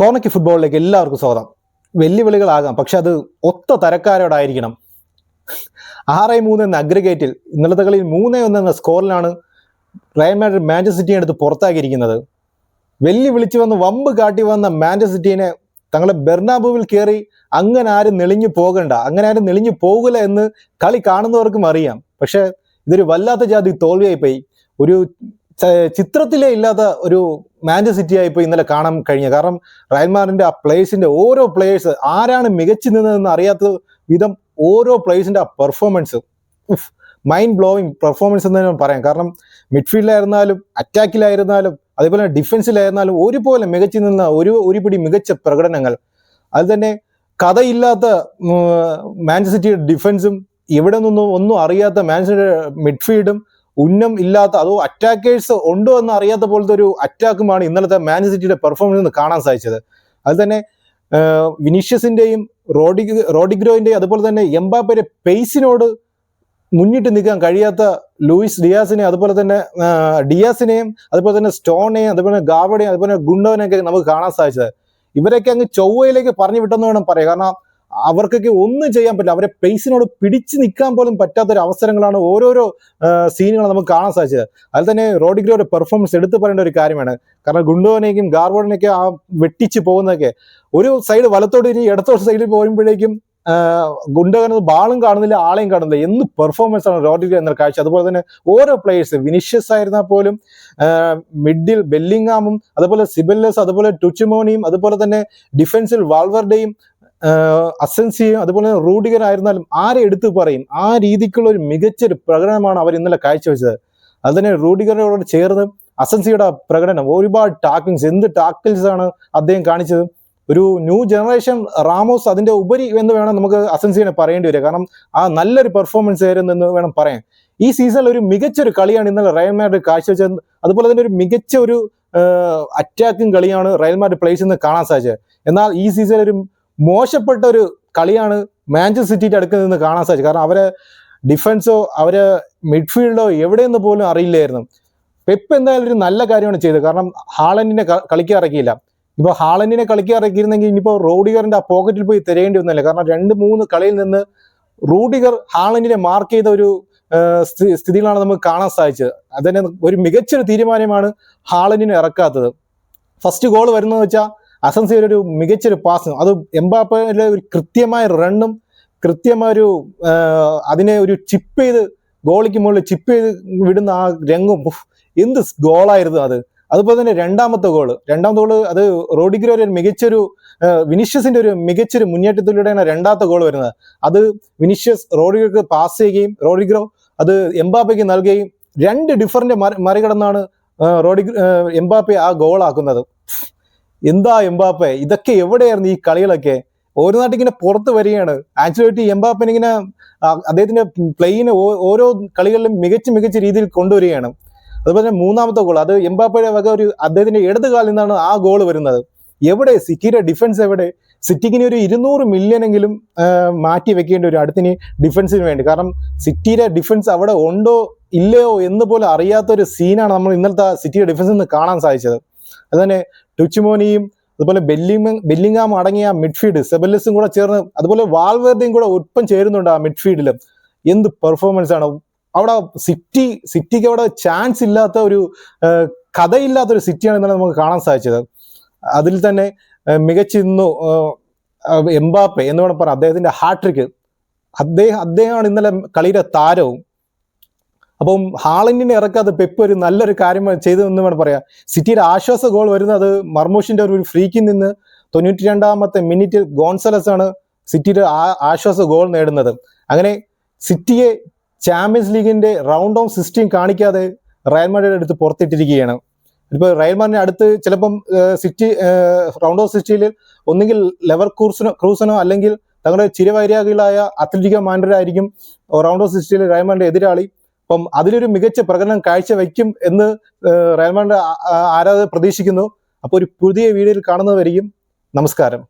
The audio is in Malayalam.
കോണയ്ക്ക് ഫുട്ബോളിലേക്ക് എല്ലാവർക്കും സ്വാഗതം. വെല്ലുവിളികളാകാം. പക്ഷെ അത് ഒത്ത തരക്കാരോടായിരിക്കണം. ആറ് മൂന്ന് എന്ന അഗ്രഗേറ്റിൽ ഇന്നലത്തെ കളിയിൽ മൂന്ന് ഒന്ന് എന്ന സ്കോറിലാണ് റയൽ മാഡ്രിഡ് മാഞ്ചസ്റ്റർ സിറ്റിയെ എടുത്ത് പുറത്താക്കിയിരിക്കുന്നത്. വെല്ലു വിളിച്ചു വന്ന് വമ്പ് കാട്ടി വന്ന മാഞ്ചസ്റ്റർ സിറ്റിനെ തങ്ങളെ ബെർണാബുവിൽ കയറി അങ്ങനെ ആരും നെളിഞ്ഞു പോകണ്ട അങ്ങനെ ആരും നെളിഞ്ഞു പോകില്ല എന്ന് കളി കാണുന്നവർക്കും അറിയാം. പക്ഷെ ഇതൊരു വല്ലാത്ത ജാതി തോൽവിയായിപ്പോയി. ഒരു ചിത്രത്തിലേ ഇല്ലാത്ത ഒരു മാഞ്ചസ്റ്റർ സിറ്റി ആയിപ്പോയി ഇന്നലെ കാണാൻ കഴിഞ്ഞ. കാരണം റയൽമാറിന്റെ ആ പ്ലേയേഴ്സിന്റെ ഓരോ പ്ലേയേഴ്സ് ആരാണ് മികച്ചു നിന്നതെന്ന് അറിയാത്ത വിധം ഓരോ പ്ലേയേഴ്സിന്റെ ആ പെർഫോമൻസ് മൈൻഡ് ബ്ലോയിങ് പെർഫോമൻസ് എന്ന് തന്നെ പറയാം. കാരണം മിഡ്ഫീൽഡിലായിരുന്നാലും അറ്റാക്കിലായിരുന്നാലും അതേപോലെ തന്നെ ഡിഫൻസിലായിരുന്നാലും ഒരുപോലെ മികച്ചു നിന്ന ഒരു ഒരുപിടി മികച്ച പ്രകടനങ്ങൾ. അത് തന്നെ കഥയില്ലാത്ത മാഞ്ചസ്റ്റർ സിറ്റിയുടെ ഡിഫൻസും ഇവിടെ നിന്നും ഒന്നും അറിയാത്ത മാഞ്ചസ്റ്റർ മിഡ്ഫീൽഡും ഉന്നം ഇല്ലാത്ത അതോ അറ്റാക്കേഴ്സ് ഉണ്ടോ എന്ന് അറിയാത്ത പോലത്തെ ഒരു അറ്റാക്കുമാണ് ഇന്നലത്തെ മാൻ സിറ്റിയുടെ പെർഫോമൻസ് കാണാൻ സാധിച്ചത്. അത് തന്നെ വിനീഷ്യസിന്റെയും റോഡി റോഡിഗ്രോയിന്റെയും അതുപോലെ തന്നെ എംബാപ്പയുടെ പേസിനോട് മുന്നിട്ട് നിൽക്കാൻ കഴിയാത്ത ലൂയിസ് ഡിയാസിനെ അതുപോലെ തന്നെ ഡിയാസിനെയും അതുപോലെ തന്നെ സ്റ്റോണെയും അതുപോലെ ഗാവഡെയും അതുപോലെ ഗുണ്ടോനെയൊക്കെ നമുക്ക് കാണാൻ സാധിച്ചത്. ഇവരൊക്കെ അങ്ങ് ചൊവ്വയിലേക്ക് പറഞ്ഞു വിട്ടെന്ന് വേണം പറയാം. കാരണം അവർക്കൊക്കെ ഒന്നും ചെയ്യാൻ പറ്റില്ല. അവരെ പേസിനോട് പിടിച്ചു നിൽക്കാൻ പോലും പറ്റാത്തൊരു അവസരങ്ങളാണ് ഓരോരോ സീനുകൾ നമുക്ക് കാണാൻ സാധിച്ചത്. അതിൽ തന്നെ റോഡിഗ്രോയുടെ പെർഫോമൻസ് എടുത്തു പറയേണ്ട ഒരു കാര്യമാണ്. കാരണം ഗുണ്ടോനെയും ഗാർബോണിനെയൊക്കെ ആ വെട്ടിച്ച് പോകുന്നതൊക്കെ ഒരു സൈഡ് വലത്തോട്ട് ഇനി ഇടത്തോട്ട് സൈഡിൽ പോകുമ്പോഴേക്കും ഗുണ്ടകനത് ബാളും കാണുന്നില്ല ആളെയും കാണുന്നില്ല. എന്ത് പെർഫോമൻസ് ആണ് റോഡിഗ്രോ എന്ന കാഴ്ച. അതുപോലെ തന്നെ ഓരോ പ്ലേയേഴ്സ് വിനിഷ്യസ് ആയിരുന്നാൽ പോലും മിഡിൽ ബെല്ലിങ്ങാമും അതുപോലെ സിബല്ലസ് അതുപോലെ ടുച്ചിമോണിയും അതുപോലെ തന്നെ ഡിഫൻസിൽ വാൾവർഡയും അസൻസിയും അതുപോലെ റൂഡിഗർ ആയിരുന്നാലും ആരെ എടുത്തു പറയും? ആ രീതിക്കുള്ള ഒരു മികച്ചൊരു പ്രകടനമാണ് അവർ ഇന്നലെ കാഴ്ചവെച്ചത്. അത് തന്നെ റൂഡിഗറിനോട് ചേർന്ന് അസൻസിയുടെ പ്രകടനം ഒരുപാട് ടാക്കിങ്സ് എന്ത് ടാക്കിൾസ് ആണ് അദ്ദേഹം കാണിച്ചത്? ഒരു ന്യൂ ജനറേഷൻ റാമോസ് അതിന്റെ ഉപരി എന്ന് വേണം നമുക്ക് അസൻസിനെ പറയേണ്ടി വരിക. കാരണം ആ നല്ലൊരു പെർഫോമൻസ് ആയിരുന്നു എന്ന് വേണം പറയാൻ. ഈ സീസണിൽ ഒരു മികച്ചൊരു കളിയാണ് ഇന്നലെ റയൽമാരുടെ കാഴ്ചവെച്ചത്. അതുപോലെ തന്നെ ഒരു മികച്ച ഒരു അറ്റാക്കിംഗ് കളിയാണ് റയൽമാരുടെ പ്ലേസ് എന്ന് കാണാൻ സാധിച്ചത്. എന്നാൽ ഈ സീസണിൽ ഒരു മോശപ്പെട്ട ഒരു കളിയാണ് മാഞ്ചസ്റ്റർ സിറ്റിയുടെ അടുക്കൽ നിന്ന് കാണാൻ സാധിച്ചത്. കാരണം അവരെ ഡിഫൻസോ അവരെ മിഡ്ഫീൽഡോ എവിടെയെന്ന് പോലും അറിയില്ലായിരുന്നു. പെപ്പ് എന്തായാലും ഒരു നല്ല കാര്യമാണ് ചെയ്തത്. കാരണം ഹാളൻഡിനെ കളിക്കാൻ ഇറക്കിയില്ല. ഇപ്പൊ ഹാളൻഡിനെ കളിക്കാൻ ഇറക്കിയിരുന്നെങ്കിൽ ഇനിയിപ്പോ റോഡിഗറിന്റെ ആ പോക്കറ്റിൽ പോയി തിരയേണ്ടി വന്നില്ല. കാരണം രണ്ട് മൂന്ന് കളിയിൽ നിന്ന് റൂഡിഗർ ഹാളൻഡിനെ മാർക്ക് ചെയ്ത ഒരു സ്ഥിതിയിലാണ് നമുക്ക് കാണാൻ സാധിച്ചത്. അതിന് ഒരു മികച്ചൊരു തീരുമാനമാണ് ഹാളൻഡിനെ ഇറക്കാത്തത്. ഫസ്റ്റ് ഗോൾ വരുന്നത് വെച്ചാൽ അസൻസിയുടെ ഒരു മികച്ചൊരു പാസ് അത് എംബാപ്പയുടെ ഒരു കൃത്യമായ റണ്ണും കൃത്യമായ ഒരു അതിനെ ഒരു ചിപ്പ് ചെയ്ത് ഗോളിക്ക് മുകളിൽ ചിപ്പ് ചെയ്ത് വിടുന്ന ആ രംഗം എന്ത് ഗോളായിരുന്നു അത്. അതുപോലെ തന്നെ രണ്ടാമത്തെ ഗോൾ രണ്ടാമത്തെ ഗോൾ അത് റോഡിഗ്രോ ഒരു മികച്ചൊരു വിനീഷ്യസിന്റെ ഒരു മികച്ചൊരു മുന്നേറ്റത്തിലൂടെയാണ് രണ്ടാമത്തെ ഗോൾ വരുന്നത്. അത് വിനീഷ്യസ് റോഡിഗ്രോക്ക് പാസ് ചെയ്യുകയും റോഡിഗ്രോ അത് എംബാപ്പയ്ക്ക് നൽകുകയും രണ്ട് ഡിഫറന്റ് മറികടന്നാണ് റോഡിഗ്രോ എംബാപ്പെ ആ ഗോളാക്കുന്നത് എന്താ എംബാപ്പെ? ഇതൊക്കെ എവിടെയായിരുന്നു ഈ കളികളൊക്കെ? ഓരോ നാട്ടിൽ ഇങ്ങനെ പുറത്ത് വരികയാണ്. ആക്ച്വലിറ്റി എംബാപ്പൻ ഇങ്ങനെ അദ്ദേഹത്തിന്റെ പ്ലെയിന് ഓരോ കളികളിലും മികച്ച മികച്ച രീതിയിൽ കൊണ്ടുവരികയാണ്. അതുപോലെ തന്നെ മൂന്നാമത്തെ ഗോൾ അത് എംബാപ്പയുടെ വക ഒരു അദ്ദേഹത്തിന്റെ ഇടത് കാലിൽ നിന്നാണ് ആ ഗോൾ വരുന്നത്. എവിടെ? സിറ്റിയുടെ ഡിഫൻസ് എവിടെ? സിറ്റിക്കിന് ഒരു ഇരുന്നൂറ് മില്യൺ എങ്കിലും മാറ്റി വെക്കേണ്ടി വരും അടുത്തിന് ഡിഫൻസിന് വേണ്ടി. കാരണം സിറ്റിയുടെ ഡിഫൻസ് അവിടെ ഉണ്ടോ ഇല്ലയോ എന്ന് പോലും അറിയാത്ത ഒരു സീനാണ് നമ്മൾ ഇന്നലത്തെ സിറ്റിയുടെ ഡിഫൻസിൽ നിന്ന് കാണാൻ സാധിച്ചത്. അതുതന്നെ ടുച്ചിമോനിയും അതുപോലെ ബെല്ലിംഗ് ബെല്ലിംഗാം അടങ്ങിയ മിഡ്ഫീൽഡ് സെബല്ലസും കൂടെ ചേർന്ന് അതുപോലെ വാൾവേർദയും കൂടെ ഒപ്പം ചേരുന്നുണ്ട് ആ മിഡ്ഫീൽഡിലും എന്ത് പെർഫോമൻസ് ആണ്. അവിടെ സിറ്റി സിറ്റിക്ക് അവിടെ ചാൻസ് ഇല്ലാത്ത ഒരു കഥയില്ലാത്ത ഒരു സിറ്റിയാണ് ഇന്നലെ നമുക്ക് കാണാൻ സാധിച്ചത്. അതിൽ തന്നെ മികച്ചിരുന്നു എംബാപ്പെ എന്ന് വേണം പറയാം അദ്ദേഹത്തിന്റെ ഹാട്രിക്ക് അദ്ദേഹം അദ്ദേഹമാണ് ഇന്നലെ കളിയുടെ താരവും. അപ്പം ഹാളൻഡിനെ ഇറക്കാതെ പെപ്പ് ഒരു നല്ലൊരു കാര്യം ചെയ്തതെന്ന് വേണം പറയാം സിറ്റിയുടെ ആശ്വാസ ഗോൾ വരുന്നത് മർമൂഷിന്റെ ഒരു ഫ്രീക്കിൽ നിന്ന് തൊണ്ണൂറ്റി രണ്ടാമത്തെ മിനിറ്റിൽ ഗോൺസലസ് ആണ് സിറ്റിയുടെ ആ- ആശ്വാസ ഗോൾ നേടുന്നത്. അങ്ങനെ സിറ്റിയെ ചാമ്പ്യൻസ് ലീഗിന്റെ റൗണ്ട് ഓഫ് സിക്സ്റ്റീൻ കാണിക്കാതെ റയൽമാരുടെ അടുത്ത് പുറത്തിട്ടിരിക്കുകയാണ്. ഇപ്പോൾ റയൽ മാഡ്രിഡിന് അടുത്ത് ചിലപ്പം സിറ്റി റൗണ്ട് ഓഫ് സിസ്റ്റിയിൽ ഒന്നുകിൽ ലെവർ ക്രൂസിനോ ക്രൂസനോ അല്ലെങ്കിൽ തങ്ങളുടെ ചിരവൈരാഗികളായ അത്ലറ്റിക്കോ മാൻഡറായിരിക്കും റൗണ്ട് ഓഫ് സിസ്റ്റിയിൽ റയൽ മാഡ്രിഡ് എതിരാളി. അപ്പം അതിലൊരു മികച്ച പ്രകടനം കാഴ്ചവെക്കും എന്ന് റയൽമാൻഡ് ആരാധകർ പ്രതീക്ഷിക്കുന്നു. അപ്പോൾ ഒരു പുതിയ വീഡിയോയിൽ കാണുന്നവരെയും നമസ്കാരം.